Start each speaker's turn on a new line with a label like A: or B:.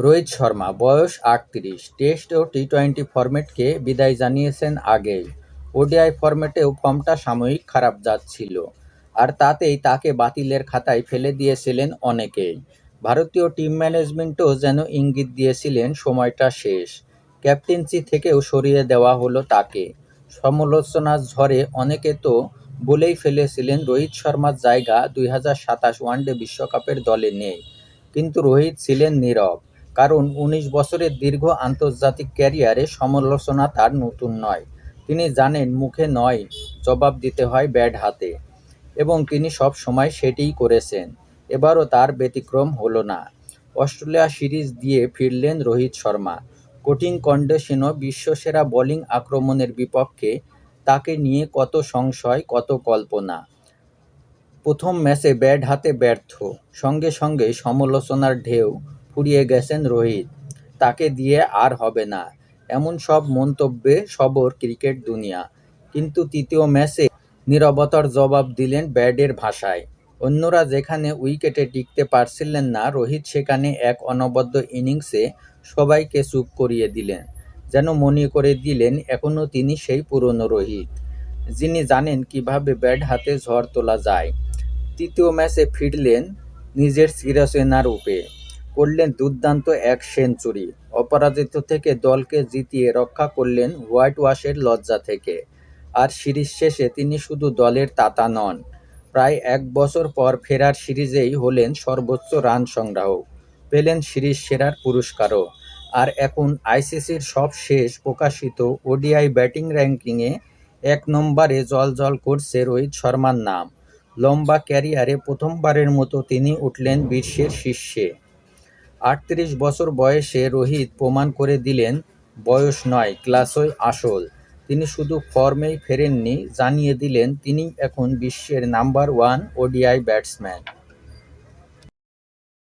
A: রোহিত শর্মা, বয়স আটত্রিশ। টেস্ট ও T twenty ফরম্যাটকে বিদায় জানিয়েছেন আগেই। ওডিআই ফরম্যাটেও ফর্মটা সাময়িক খারাপ যাচ্ছিল। আর তাতেই তাকে বাতিলের খাতায় ফেলে দিয়েছিলেন অনেকেই। ভারতীয় টিম ম্যানেজমেন্টও যেন ইঙ্গিত দিয়েছিলেন, সময়টা শেষ। ক্যাপ্টেন্সি থেকেও সরিয়ে দেওয়া হলো তাকে। সমালোচনার ঝড়ে অনেকে তো বলেই ফেলেছিলেন রোহিত শর্মার জায়গা দুই হাজার সাতাশ ওয়ানডে বিশ্বকাপের দলে নেই। কিন্তু রোহিত ছিলেন নীরব। কারণ উনিশ বছরের দীর্ঘ আন্তর্জাতিক ক্যারিয়ারে সমালোচনা তার নতুন নয়। তিনি জানেন মুখে নয়, জবাব দিতে হয় ব্যাট হাতে। এবং তিনি সব সময় সেটিই করেছেন। এবারও তার ব্যতিক্রম হলো না। অস্ট্রেলিয়া সিরিজ দিয়ে ফিরলেন রোহিত শর্মা। কঠিন কন্ডিশনও বিশ্বসেরা বোলিং আক্রমণের বিপক্ষে তাকে নিয়ে কত সংশয়, কত কল্পনা। প্রথম ম্যাচে ব্যাট হাতে ব্যর্থ। সঙ্গে সঙ্গে সমালোচনার ঢেউ ফুরিয়ে গেছেন রোহিত। তাকে দিয়ে আর হবে না। এমন সব মন্তব্যে সবর ক্রিকেট দুনিয়া। কিন্তু তৃতীয় ম্যাচে নিরবতার জবাব দিলেন ব্যাডের ভাষায়। অন্যরা যেখানে উইকেটে টিকতে পারছিলেন না, রোহিত সেখানে এক অনবদ্য ইনিংসে সবাইকে চুপ করিয়ে দিলেন। যেন মনে করে দিলেন এখনও তিনি সেই পুরনো রোহিত, যিনি জানেন কীভাবে ব্যাট হাতে ঝড় তোলা যায়। তৃতীয় ম্যাচে ফিরলেন নিজের চিরচেনা রূপে। করলেন দুর্দান্ত এক সেঞ্চুরি। অপরাজিত থেকে দলকে জিতিয়ে রক্ষা করলেন হোয়াইট ওয়াশের লজ্জা থেকে। আর সিরিজ শেষে তিনি শুধু দলের তাতা নন, প্রায় এক বছর পর ফেরার সিরিজেই হলেন সর্বোচ্চ রান সংগ্রাহক। পেলেন সিরিজ সেরার পুরস্কারও। আর এখন আইসিসির সব শেষ প্রকাশিত ওডিআই ব্যাটিং র্যাঙ্কিংয়ে এক নম্বরে জল করছে রোহিত শর্মার নাম। লম্বা ক্যারিয়ারে প্রথমবারের মতো তিনি উঠলেন বিশ্বের শীর্ষে। আটত্রিশ বছর বয়সে রোহিত প্রমাণ করে দিলেন, বয়স নয়, ক্লাসই আসল। তিনি শুধু ফর্মেই ফেরেননি, জানিয়ে দিলেন তিনি এখন বিশ্বের নাম্বার ওয়ান ওডিআই ব্যাটসম্যান।